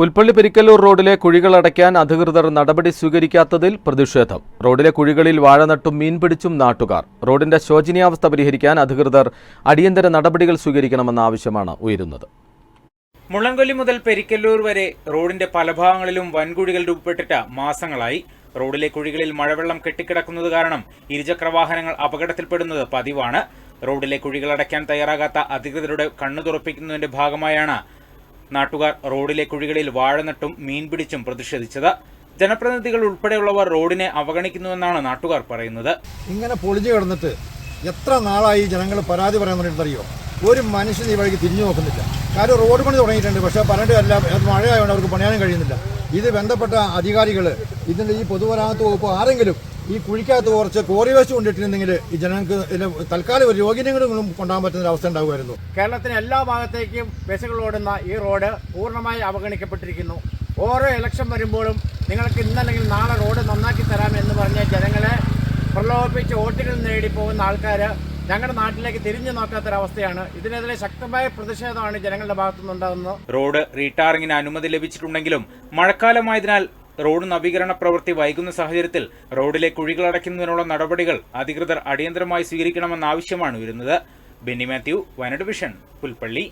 പുൽപ്പള്ളി പെരിക്കല്ലൂർ റോഡിലെ കുഴികൾ അടയ്ക്കാൻ അധികൃതർ നടപടി സ്വീകരിക്കാത്തതിൽ പ്രതിഷേധം. റോഡിലെ കുഴികളിൽ വാഴ നട്ടും മീൻ പിടിച്ചും നാട്ടുകാർ. റോഡിന്റെ ശോചനീയാവസ്ഥ പരിഹരിക്കാൻ അധികൃതർ അടിയന്തര നടപടികൾ സ്വീകരിക്കണമെന്ന ആവശ്യമാണ് ഉയരുന്നത്. മുള്ളൻകൊല്ലി മുതൽ പെരിക്കല്ലൂർ വരെ റോഡിന്റെ പല ഭാഗങ്ങളിലും വൻകുഴികൾ രൂപപ്പെട്ടിട്ട് മാസങ്ങളായി റോഡിലെ കുഴികളിൽ മഴവെള്ളം കെട്ടിക്കിടക്കുന്നത് കാരണം ഇരുചക്രവാഹനങ്ങൾ അപകടത്തിൽപ്പെടുന്നത് പതിവാണ്. റോഡിലെ കുഴികൾ അടയ്ക്കാൻ തയ്യാറാകാത്ത അധികൃതരുടെ കണ്ണു തുറപ്പിക്കുന്നതിന്റെ ഭാഗമായാണ് നാട്ടുകാർ റോഡിലെ കുഴികളിൽ വാഴ നട്ടും മീൻപിടിച്ചും പ്രതിഷേധിച്ചത്. ജനപ്രതിനിധികൾ ഉൾപ്പെടെയുള്ളവർ റോഡിനെ അവഗണിക്കുന്നുവെന്നാണ് നാട്ടുകാർ പറയുന്നത്. ഇങ്ങനെ പൊളിഞ്ഞു കിടന്നിട്ട് എത്ര നാളായി ജനങ്ങൾ പരാതി അറിയോ? ഒരു മനുഷ്യൻ ഈ വഴിക്ക് തിരിഞ്ഞു നോക്കുന്നില്ല. കാര്യം റോഡ് പണി തുടങ്ങിയിട്ടുണ്ട്. പക്ഷേ പറഞ്ഞിട്ട് മഴയായതുകൊണ്ട് അവർക്ക് പണിയാനും കഴിയുന്നില്ല. ഇത് ബന്ധപ്പെട്ട അധികാരികൾ ഇതിന്റെ ഈ പൊതുമരാമത്ത് വകുപ്പ് ആരെങ്കിലും ഈ കുഴിക്കകത്ത് കുറച്ച് കോറി വേസ്റ്റ് കൊണ്ടിട്ടിരുന്നെങ്കിൽ ഈ ജനങ്ങൾക്ക് ഇതിന് തൽക്കാലം ഒരു രോഗിനെങ്കിലും കൊണ്ടാൻ പറ്റുന്ന ഒരു അവസ്ഥ ഉണ്ടാകുമായിരുന്നു കേരളത്തിന് എല്ലാ ഭാഗത്തേക്കും ബസ്സുകൾ ഓടുന്ന ഈ റോഡ് പൂർണമായി അവഗണിക്കപ്പെട്ടിരിക്കുന്നു. ഓരോ ഇലക്ഷൻ വരുമ്പോഴും നിങ്ങൾക്ക് ഇന്നല്ലെങ്കിൽ നാളെ റോഡ് നന്നാക്കി തരാം എന്ന് പറഞ്ഞ് ജനങ്ങളെ പ്രലോഭിപ്പിച്ച് വോട്ടുകൾ നേടി പോകുന്ന ആൾക്കാർ ഞങ്ങളുടെ നാട്ടിലേക്ക് തിരിഞ്ഞു നോക്കാത്തൊരവസ്ഥയാണ് ഇതിനെതിരെ ശക്തമായ പ്രതിഷേധമാണ് ജനങ്ങളുടെ ഭാഗത്തുനിന്നുണ്ടാകുന്നത്. റോഡ് റീടാറിങ്ങിന് അനുമതി ലഭിച്ചിട്ടുണ്ടെങ്കിലും മഴക്കാലമായതിനാൽ റോഡ് നവീകരണ പ്രവൃത്തി വൈകുന്ന സാഹചര്യത്തിൽ റോഡിലെ കുഴികൾ അടയ്ക്കുന്നതിനുള്ള നടപടികൾ അധികൃതർ അടിയന്തരമായി സ്വീകരിക്കണമെന്ന ആവശ്യമാണ് ഉയരുന്നത്. ബെന്നി മാത്യു വയനാട് വിഷൻ പുൽപ്പള്ളി.